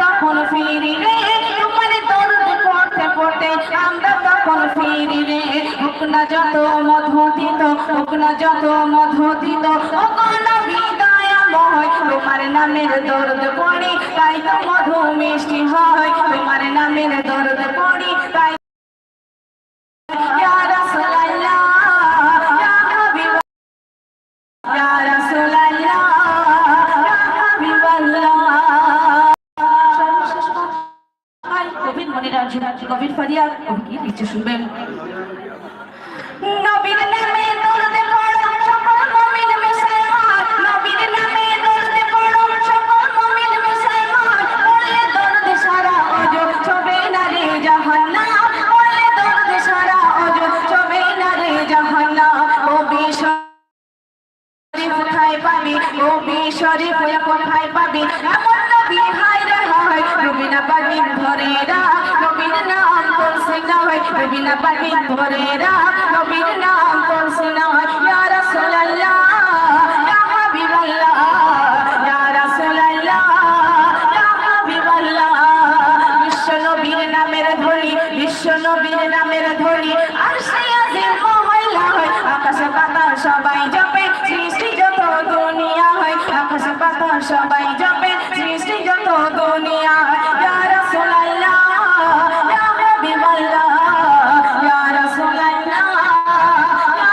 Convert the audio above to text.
তখন ফিরি রে তোমার পড়তে পড়তে আমরা তখন ফিরি রে যত মধু দিত হুকনা যত মধু দিত ওখানে বিদায় মহয় তোমার নামের দরদ পড়ে, তাই তো মধু মিষ্টি হয়। মনিরাজ কবির ফরিয়াদ কবি কি লিখছে শুনবেন। নবীর নামে দরুদ পড়ো সকল মুমিন জাহান্নাম ও পাবি? নবী শরীফ কোথায় পাবি? এমন নাম তোর সিনা হয় নবী না পাবি ধরে রাখ নবীর নাম তোর সিনা হয়। ইয়া রাসূলুল্লাহ ইয়া হাবিবাল্লাহ ইয়া রাসূলুল্লাহ ইয়া হাবিবাল্লাহ বিশ্ব নবীর নামের ধ্বনি বিশ্ব নবীর নামের ধ্বনি আর সেই আজিম মহল্লা হয় আকাশ পাতাল সবাই জপে সৃষ্টি যত দুনিয়া হয় আকাশ পাতাল সবাই